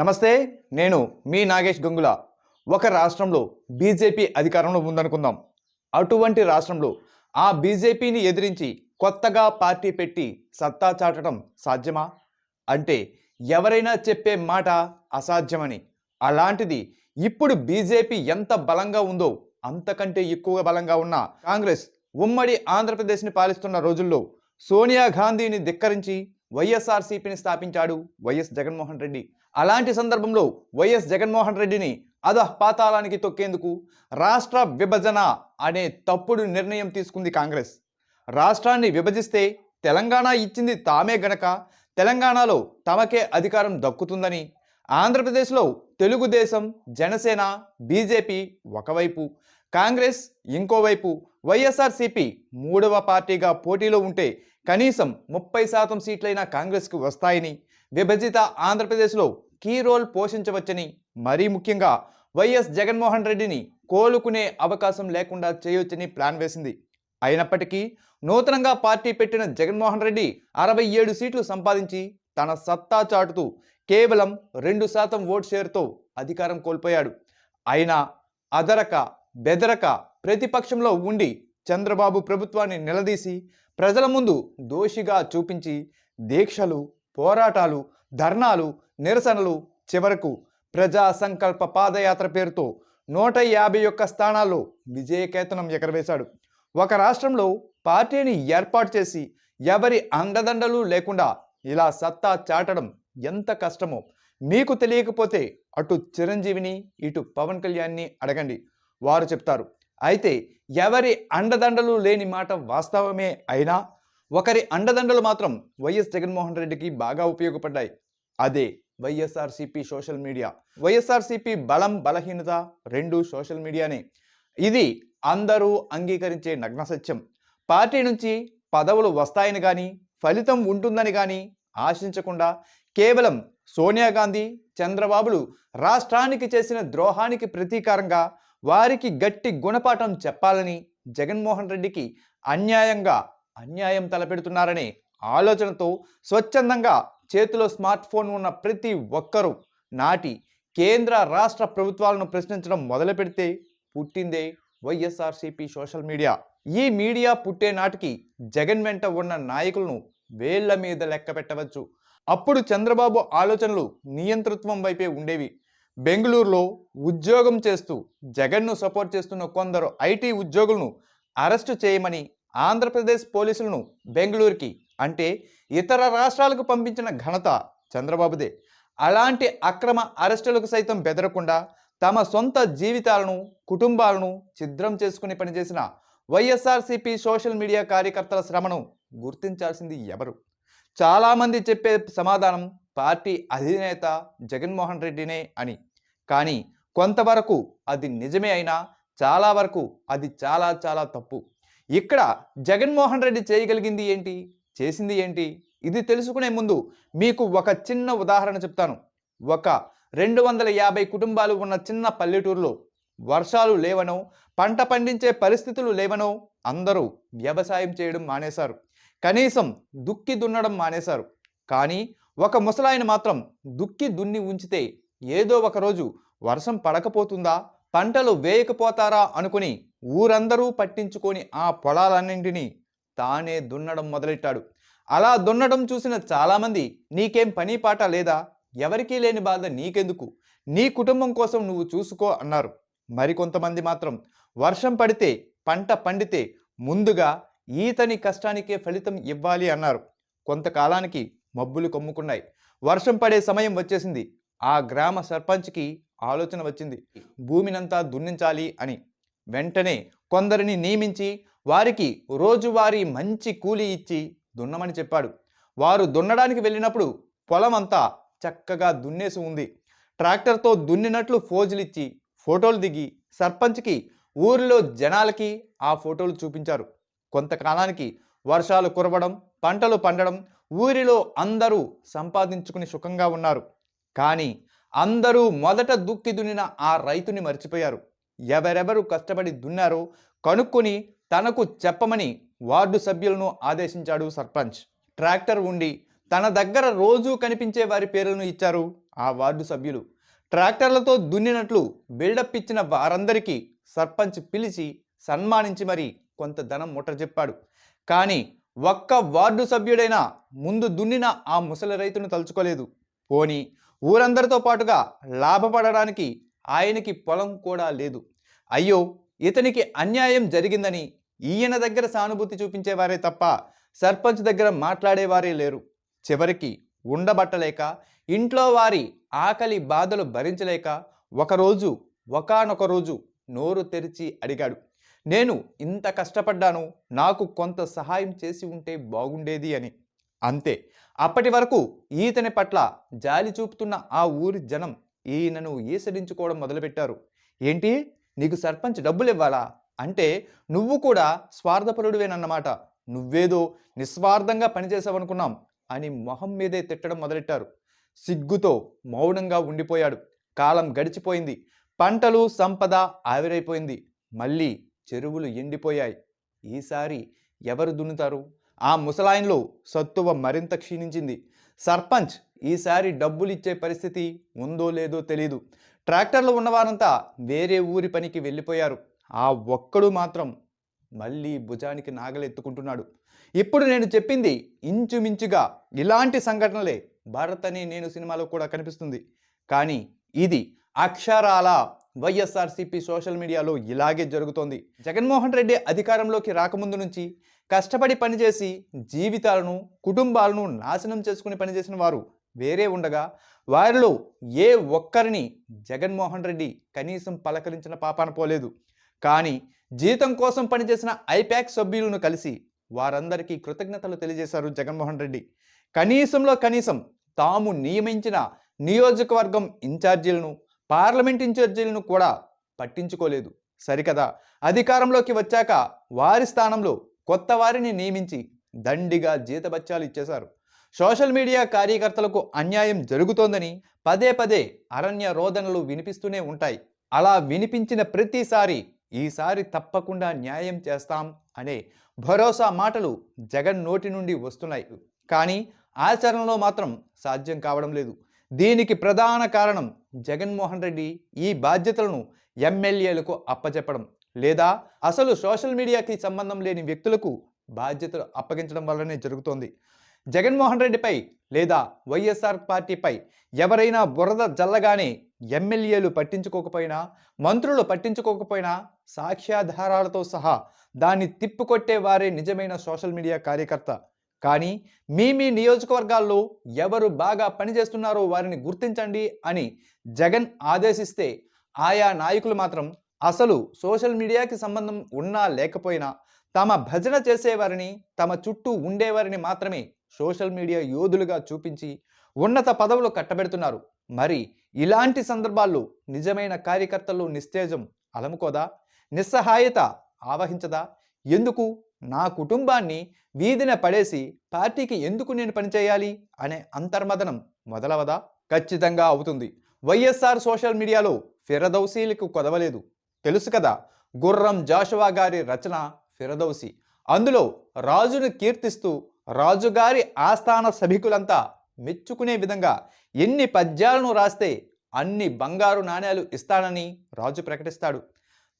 నమస్తే నేను మీ నాగేష్ గంగుల. ఒక రాష్ట్రంలో బీజేపీ అధికారంలో ఉందనుకుందాం. అటువంటి రాష్ట్రంలో ఆ బీజేపీని ఎదిరించి కొత్తగా పార్టీ పెట్టి సత్తా చాటడం సాధ్యమా? అంటే ఎవరైనా చెప్పే మాట అసాధ్యమని. అలాంటిది ఇప్పుడు బీజేపీ ఎంత బలంగా ఉందో అంతకంటే ఎక్కువ బలంగా ఉన్న కాంగ్రెస్ ఉమ్మడి ఆంధ్రప్రదేశ్ని పాలిస్తున్న రోజుల్లో సోనియా గాంధీని ధిక్కరించి వైఎస్ఆర్సీపీని స్థాపించాడు వైఎస్ జగన్మోహన్ రెడ్డి. అలాంటి సందర్భంలో వైఎస్ జగన్మోహన్ రెడ్డిని అధః పాతాళానికి తొక్కేందుకు రాష్ట్ర విభజన అనే తప్పుడు నిర్ణయం తీసుకుంది కాంగ్రెస్. రాష్ట్రాన్ని విభజిస్తే తెలంగాణ ఇచ్చింది తామే గనక తెలంగాణలో తమకే అధికారం దక్కుతుందని ఆంధ్రప్రదేశ్లో తెలుగుదేశం జనసేన బీజేపీ ఒకవైపు కాంగ్రెస్ ఇంకోవైపు వైఎస్ఆర్సీపీ మూడవ పార్టీగా పోటీలో ఉంటే కనీసం ముప్పై శాతం సీట్లైన కాంగ్రెస్కు వస్తాయని విభజిత ఆంధ్రప్రదేశ్లో కీ రోల్ పోషించవచ్చని మరీ ముఖ్యంగా వైఎస్ జగన్మోహన్ రెడ్డిని కోలుకునే అవకాశం లేకుండా చేయొచ్చని ప్లాన్ వేసింది. అయినప్పటికీ నూతనంగా పార్టీ పెట్టిన జగన్మోహన్ రెడ్డి అరవై ఏడు సీట్లు సంపాదించి తన సత్తా చాటుతూ కేవలం రెండు శాతం ఓట్ షేర్తో అధికారం కోల్పోయాడు. అయినా అదరక బెదరక ప్రతిపక్షంలో ఉండి చంద్రబాబు ప్రభుత్వాన్ని నిలదీసి ప్రజల ముందు దోషిగా చూపించి దీక్షలు పోరాటాలు ధర్నాలు నిరసనలు చివరకు ప్రజా సంకల్ప పాదయాత్ర పేరుతో నూట యాభై ఒక్క స్థానాల్లో విజయకేతనం ఎగరవేశాడు. ఒక రాష్ట్రంలో పార్టీని ఏర్పాటు చేసి ఎవరి అండదండలు లేకుండా ఇలా సత్తా చాటడం ఎంత కష్టమో మీకు తెలియకపోతే అటు చిరంజీవిని ఇటు పవన్ కళ్యాణ్ని అడగండి. వారు చెప్తారు అయితే ఎవరి అండదండలు లేని మాట వాస్తవమే అయినా ఒకరి అండదండలు మాత్రం వైఎస్ జగన్మోహన్ రెడ్డికి బాగా ఉపయోగపడ్డాయి. అదే వైఎస్ఆర్సీపీ సోషల్ మీడియా. వైఎస్ఆర్సీపీ బలం బలహీనత రెండు సోషల్ మీడియానే. ఇది అందరూ అంగీకరించే నగ్న సత్యం. పార్టీ నుంచి పదవులు వస్తాయని కానీ ఫలితం ఉంటుందని కానీ ఆశించకుండా కేవలం సోనియా గాంధీ చంద్రబాబులు రాష్ట్రానికి చేసిన ద్రోహానికి ప్రతీకారంగా వారికి గట్టి గుణపాఠం చెప్పాలని జగన్మోహన్ రెడ్డికి అన్యాయంగా అన్యాయం తలపెడుతున్నారనే ఆలోచనతో స్వచ్ఛందంగా చేతిలో స్మార్ట్ ఫోన్ ఉన్న ప్రతి ఒక్కరూ నాటి కేంద్ర రాష్ట్ర ప్రభుత్వాలను ప్రశ్నించడం మొదలు పెడితే పుట్టిందే వైఎస్ఆర్సీపీ సోషల్ మీడియా. ఈ మీడియా పుట్టే నాటికి జగన్ వెంట ఉన్న నాయకులను వేళ్ళ మీద లెక్క పెట్టవచ్చు. అప్పుడు చంద్రబాబు ఆలోచనలు నియంతృత్వం వైపే ఉండేవి. బెంగళూరులో ఉద్యోగం చేస్తూ జగన్ను సపోర్ట్ చేస్తున్న కొందరు ఐటీ ఉద్యోగులను అరెస్టు చేయమని ఆంధ్రప్రదేశ్ పోలీసులను బెంగళూరుకి అంటే ఇతర రాష్ట్రాలకు పంపించిన ఘనత చంద్రబాబుదే. అలాంటి అక్రమ అరెస్టులకు సైతం బెదరకుండా తమ సొంత జీవితాలను కుటుంబాలను ఛిద్రం చేసుకుని పనిచేసిన వైఎస్ఆర్సీపీ సోషల్ మీడియా కార్యకర్తల శ్రమను గుర్తించాల్సింది ఎవరు? చాలామంది చెప్పే సమాధానం పార్టీ అధినేత జగన్మోహన్ రెడ్డినే అని. కానీ కొంతవరకు అది నిజమే అయినా చాలా వరకు అది చాలా చాలా తప్పు. ఇక్కడ జగన్మోహన్ రెడ్డి చేయగలిగింది ఏంటి? చేసింది ఏంటి? ఇది తెలుసుకునే ముందు మీకు ఒక చిన్న ఉదాహరణ చెప్తాను. ఒక రెండు వందల యాభై కుటుంబాలు ఉన్న చిన్న పల్లెటూరులో వర్షాలు లేవనో పంట పండించే పరిస్థితులు లేవనో అందరూ వ్యవసాయం చేయడం మానేశారు. కనీసం దుక్కి దున్నడం మానేశారు. కానీ ఒక ముసలాయన మాత్రం దుక్కి దున్ని ఉంచితే ఏదో ఒకరోజు వర్షం పడకపోతుందా? పంటలు వేయకపోతారా అనుకుని ఊరందరూ పట్టించుకొని ఆ పొలాలన్నింటినీ తానే దున్నడం మొదలెట్టాడు. అలా దున్నడం చూసిన చాలామంది నీకేం పని పాట లేదా? ఎవరికీ లేని బాధ నీకెందుకు? నీ కుటుంబం కోసం నువ్వు చూసుకో అన్నారు. మరికొంతమంది మాత్రం వర్షం పడితే పంట పండితే ముందుగా ఈతని కష్టానికే ఫలితం ఇవ్వాలి అన్నారు. కొంతకాలానికి మబ్బులు కమ్ముకున్నాయి. వర్షం పడే సమయం వచ్చేసింది. ఆ గ్రామ సర్పంచ్కి ఆలోచన వచ్చింది. భూమినంతా దున్నించాలి అని. వెంటనే కొందరిని నియమించి వారికి రోజువారీ మంచి కూలీ ఇచ్చి దున్నమని చెప్పాడు. వారు దున్నడానికి వెళ్ళినప్పుడు పొలం అంతా చక్కగా దున్నేసి ఉంది. ట్రాక్టర్తో దున్నినట్లు ఫోజులిచ్చి ఫోటోలు దిగి సర్పంచ్కి ఊరిలో జనాలకి ఆ ఫోటోలు చూపించారు. కొంతకాలానికి వర్షాలు కురవడం పంటలు పండడం ఊరిలో అందరూ సంపాదించుకుని సుఖంగా ఉన్నారు. కానీ అందరూ మొదట దుక్కి దున్నిన ఆ రైతుని మర్చిపోయారు. ఎవరెవరు కష్టపడి దున్నారో కనుక్కొని తనకు చెప్పమని వార్డు సభ్యులను ఆదేశించాడు సర్పంచ్. ట్రాక్టర్ ఉండి తన దగ్గర రోజూ కనిపించే వారి పేర్లను ఇచ్చారు ఆ వార్డు సభ్యులు. ట్రాక్టర్లతో దున్నినట్లు బిల్డప్ ఇచ్చిన వారందరికీ సర్పంచ్ పిలిచి సన్మానించి మరి కొంత ధనం ముట్టజెప్పాడు. కానీ ఒక్క వార్డు సభ్యుడైనా ముందు దున్నిన ఆ ముసలి రైతును తలుచుకోలేదు. పోని ఊరందరితో పాటుగా లాభపడడానికి ఆయనకి పొలం కూడా లేదు. అయ్యో ఇతనికి అన్యాయం జరిగిందని ఈయన దగ్గర సానుభూతి చూపించేవారే తప్ప సర్పంచ్ దగ్గర మాట్లాడేవారే లేరు. చివరికి ఉండబట్టలేక ఇంట్లో వారి ఆకలి బాధలు భరించలేక ఒకరోజు ఒకానొక రోజు నోరు తెరిచి అడిగాడు నేను ఇంత కష్టపడ్డాను నాకు కొంత సహాయం చేసి ఉంటే బాగుండేది అని. అంతే. అప్పటి వరకు ఈతని పట్ల జాలి చూపుతున్న ఆ ఊరి జనం ఈయనను ఈసడించుకోవడం మొదలుపెట్టారు. ఏంటి? నీకు సర్పంచ్ డబ్బులు ఇవ్వాలా? అంటే నువ్వు కూడా స్వార్థపరుడివేనన్నమాట. నువ్వేదో నిస్వార్థంగా పనిచేసావనుకున్నాం అని మొహం మీదే తిట్టడం మొదలెట్టారు. సిగ్గుతో మౌనంగా ఉండిపోయాడు. కాలం గడిచిపోయింది. పంటలు సంపద ఆవిరైపోయింది. మళ్ళీ చెరువులు ఎండిపోయాయి. ఈసారి ఎవరు దున్నుతారు? ఆ ముసలాయన్లో సత్తువ మరింత క్షీణించింది. సర్పంచ్ ఈసారి డబ్బులు ఇచ్చే పరిస్థితి ఉందో లేదో తెలీదు. ట్రాక్టర్లు ఉన్నవారంతా వేరే ఊరి పనికి వెళ్ళిపోయారు. ఆ ఒక్కడు మాత్రం మళ్ళీ భుజానికి నాగలెత్తుకుంటున్నాడు. ఇప్పుడు నేను చెప్పింది ఇంచుమించుగా ఇలాంటి సంఘటనలే భారత్ అని నేను సినిమాలో కూడా కనిపిస్తుంది. కానీ ఇది అక్షరాల వైఎస్ఆర్సీపీ సోషల్ మీడియాలో ఇలాగే జరుగుతోంది. జగన్మోహన్ రెడ్డి అధికారంలోకి రాకముందు నుంచి కష్టపడి పనిచేసి జీవితాలను కుటుంబాలను నాశనం చేసుకుని పనిచేసిన వారు వేరే ఉండగా వారిలో ఏ ఒక్కరిని జగన్మోహన్ రెడ్డి కనీసం పలకరించిన పాపాన పోలేదు. కానీ జీతం కోసం పనిచేసిన ఐపాక్ సభ్యులను కలిసి వారందరికీ కృతజ్ఞతలు తెలియజేశారు జగన్మోహన్ రెడ్డి. కనీసంలో కనీసం తాము నియమించిన నియోజకవర్గం ఇన్ఛార్జీలను పార్లమెంట్ ఇన్ఛార్జీలను కూడా పట్టించుకోలేదు. సరికదా? అధికారంలోకి వచ్చాక వారి స్థానంలో కొత్త వారిని నియమించి దండిగా జీతబత్యాలు ఇచ్చేశారు. సోషల్ మీడియా కార్యకర్తలకు అన్యాయం జరుగుతోందని పదే పదే అరణ్య రోదనలు వినిపిస్తూనే ఉంటాయి. అలా వినిపించిన ప్రతిసారి ఈసారి తప్పకుండా న్యాయం చేస్తాం అనే భరోసా మాటలు జగన్ నోటి నుండి వస్తున్నాయి. కానీ ఆచరణలో మాత్రం సాధ్యం కావడం లేదు. దీనికి ప్రధాన కారణం జగన్మోహన్ రెడ్డి ఈ బాధ్యతలను ఎమ్మెల్యేలకు అప్పచెప్పడం లేదా అసలు సోషల్ మీడియాకి సంబంధం లేని వ్యక్తులకు బాధ్యతలు అప్పగించడం వల్లనే జరుగుతోంది. జగన్మోహన్ రెడ్డిపై లేదా వైఎస్ఆర్ పార్టీపై ఎవరైనా బురద జల్లగానే ఎమ్మెల్యేలు పట్టించుకోకపోయినా మంత్రులు పట్టించుకోకపోయినా సాక్ష్యాధారాలతో సహా దాన్ని తిప్పుకొట్టే వారే నిజమైన సోషల్ మీడియా కార్యకర్త. కానీ మీ మీ నియోజకవర్గాల్లో ఎవరు బాగా పనిచేస్తున్నారో వారిని గుర్తించండి అని జగన్ ఆదేశిస్తే ఆయా నాయకులు మాత్రం అసలు సోషల్ మీడియాకి సంబంధం ఉన్నా లేకపోయినా తమ భజన చేసేవారిని తమ చుట్టూ ఉండేవారిని మాత్రమే సోషల్ మీడియా యోధులుగా చూపించి ఉన్నత పదవులు కట్టబెడుతున్నారు. మరి ఇలాంటి సందర్భాల్లో నిజమైన కార్యకర్తలు నిస్తేజం అలముకోదా? నిస్సహాయత ఆవహించదా? ఎందుకు నా కుటుంబాన్ని వీధిన పడేసి పార్టీకి ఎందుకు నేను పనిచేయాలి అనే అంతర్మదనం మొదలవదా? ఖచ్చితంగా అవుతుంది. వైఎస్ఆర్ సోషల్ మీడియాలో ఫిరదౌసీలకు కొదవలేదు. తెలుసు కదా గుర్రం జాషువా గారి రచన ఫిరదౌసి. అందులో రాజును కీర్తిస్తూ రాజుగారి ఆస్థాన సభికులంతా మెచ్చుకునే విధంగా ఎన్ని పద్యాలను రాస్తే అన్ని బంగారు నాణేలు ఇస్తానని రాజు ప్రకటిస్తాడు.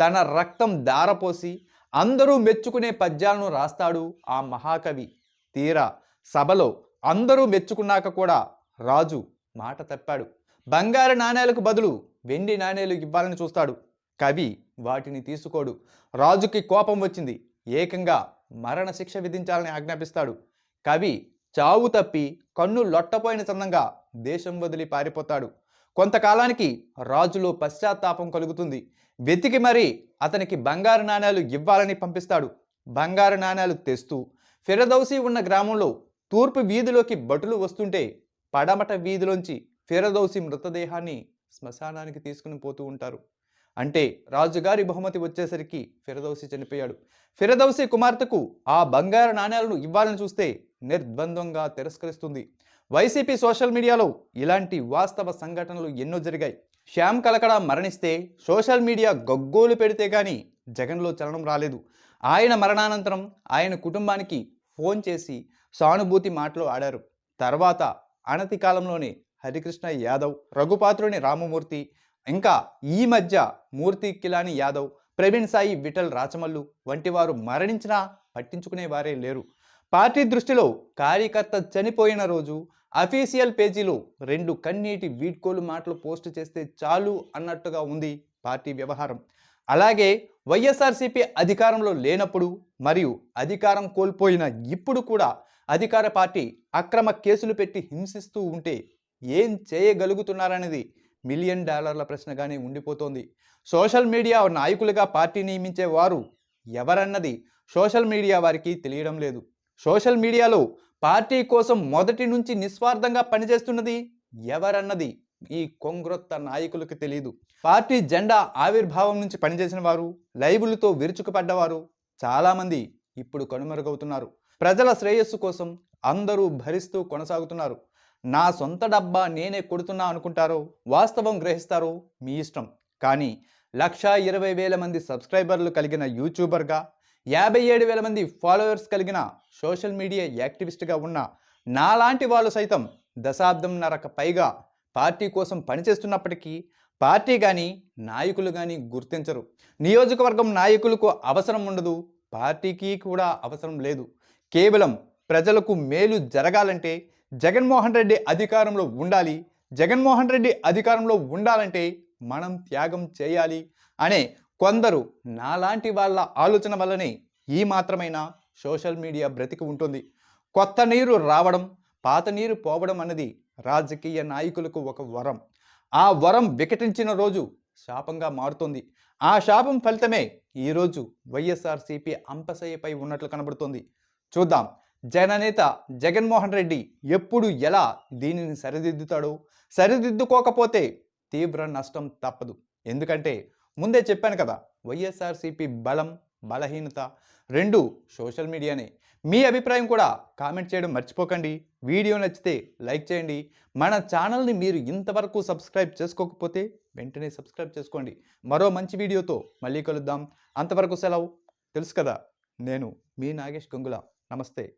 తన రక్తం దారపోసి అందరూ మెచ్చుకునే పద్యాలను రాస్తాడు ఆ మహాకవి. తీరా సభలో అందరూ మెచ్చుకున్నాక కూడా రాజు మాట తప్పాడు. బంగారు నాణేలకు బదులు వెండి నాణేలు ఇవ్వాలని చూస్తాడు. కవి వాటిని తీసుకోడు. రాజుకి కోపం వచ్చింది. ఏకంగా మరణ శిక్ష విధించాలని ఆజ్ఞాపిస్తాడు. కవి చావు తప్పి కన్ను లొట్టపోయిన చందంగా దేశం వదిలి పారిపోతాడు. కొంతకాలానికి రాజులో పశ్చాత్తాపం కలుగుతుంది. వెతికి మరీ అతనికి బంగారు నాణేలు ఇవ్వాలని పంపిస్తాడు. బంగారు నాణేలు తెస్తూ ఫిరదౌసి ఉన్న గ్రామంలో తూర్పు వీధిలోకి భటులు వస్తుంటే పడమట వీధిలోంచి ఫిరదౌసి మృతదేహాన్ని శ్మశానానికి తీసుకుని పోతూ ఉంటారు. అంటే రాజుగారి బహుమతి వచ్చేసరికి ఫిరదౌసి చనిపోయాడు. ఫిరదౌసి కుమార్తెకు ఆ బంగారు నాణేలను ఇవ్వాలని చూస్తే నిర్బంధంగా తిరస్కరిస్తుంది. వైసీపీ సోషల్ మీడియాలో ఇలాంటి వాస్తవ సంఘటనలు ఎన్నో జరిగాయి. శ్యామ్ కలకడ మరణిస్తే సోషల్ మీడియా గగ్గోలు పెడితే కానీ జగన్లో చలనం రాలేదు. ఆయన మరణానంతరం ఆయన కుటుంబానికి ఫోన్ చేసి సానుభూతి మాటలు ఆడారు. తర్వాత అనతి కాలంలోనే హరికృష్ణ యాదవ్ రఘుపాత్రుని రామమూర్తి ఇంకా ఈ మధ్య మూర్తి కిలాని యాదవ్ ప్రవీణ్ సాయి విఠల్ రాచమల్లు వంటి వారు మరణించినా పట్టించుకునే వారే లేరు. పార్టీ దృష్టిలో కార్యకర్త చనిపోయిన రోజు అఫీషియల్ పేజీలో రెండు కన్నీటి వీడ్కోలు మాటలు పోస్ట్ చేస్తే చాలు అన్నట్టుగా ఉంది పార్టీ వ్యవహారం. అలాగే వైఎస్ఆర్సీపీ అధికారంలో లేనప్పుడు మరియు అధికారం కోల్పోయిన ఇప్పుడు కూడా అధికార పార్టీ అక్రమ కేసులు పెట్టి హింసిస్తూ ఉంటే ఏం చేయగలుగుతున్నారనేది మిలియన్ డాలర్ల ప్రశ్నగానే ఉండిపోతోంది. సోషల్ మీడియా నాయకులుగా పార్టీ నియమించే వారు ఎవరన్నది సోషల్ మీడియా వారికి తెలియడం లేదు. సోషల్ మీడియాలో పార్టీ కోసం మొదటి నుంచి నిస్వార్థంగా పనిచేస్తున్నది ఎవరన్నది ఈ కొంగ్రొత్త నాయకులకు తెలియదు పార్టీ జెండా ఆవిర్భావం నుంచి పనిచేసిన వారు లైబులతో విరుచుకుపడ్డవారు చాలామంది ఇప్పుడు కనుమరుగవుతున్నారు. ప్రజల శ్రేయస్సు కోసం అందరూ భరిస్తూ కొనసాగుతున్నారు. నా సొంత డబ్బా నేనే కొడుతున్నా అనుకుంటారో వాస్తవం గ్రహిస్తారో మీ ఇష్టం. కానీ లక్షా ఇరవై వేల మంది సబ్స్క్రైబర్లు కలిగిన యూట్యూబర్గా యాభై ఏడు వేల మంది ఫాలోవర్స్ కలిగిన సోషల్ మీడియా యాక్టివిస్ట్గా ఉన్న నాలాంటి వాళ్ళు సైతం దశాబ్దంన్నరకు పైగా పార్టీ కోసం పనిచేస్తున్నప్పటికీ పార్టీ కానీ నాయకులు కానీ గుర్తించరు. నియోజకవర్గం నాయకులకు అవసరం ఉండదు పార్టీకి కూడా అవసరం లేదు. కేవలం ప్రజలకు మేలు జరగాలంటే జగన్మోహన్ రెడ్డి అధికారంలో ఉండాలి జగన్మోహన్ రెడ్డి అధికారంలో ఉండాలంటే మనం త్యాగం చేయాలి అనే కొందరు నాలాంటి వాళ్ళ ఆలోచన వల్లనే ఈ మాత్రమైన సోషల్ మీడియా బ్రతికి ఉంటుంది. కొత్త నీరు రావడం పాత నీరు పోవడం అన్నది రాజకీయ నాయకులకు ఒక వరం. ఆ వరం వికటించిన రోజు శాపంగా మారుతుంది. ఆ శాపం ఫలితమే ఈరోజు వైఎస్ఆర్సీపీ అంపశయ్యపై ఉన్నట్లు కనబడుతుంది. చూద్దాం. జననేత జగన్మోహన్ రెడ్డి ఎప్పుడు ఎలా దీనిని సరిదిద్దుతాడో? సరిదిద్దుకోకపోతే తీవ్ర నష్టం తప్పదు. ఎందుకంటే ముందే చెప్పాను కదా వైఎస్ఆర్సీపీ బలం బలహీనత రెండు సోషల్ మీడియానే. మీ అభిప్రాయం కూడా కామెంట్ చేయడం మర్చిపోకండి. వీడియో నచ్చితే లైక్ చేయండి. మన ఛానల్ని మీరు ఇంతవరకు సబ్స్క్రైబ్ చేసుకోకపోతే వెంటనే సబ్స్క్రైబ్ చేసుకోండి. మరో మంచి వీడియోతో మళ్ళీ కలుద్దాం. అంతవరకు సెలవు. తెలుసు కదా నేను మీ నాగేష్ గంగుల. నమస్తే.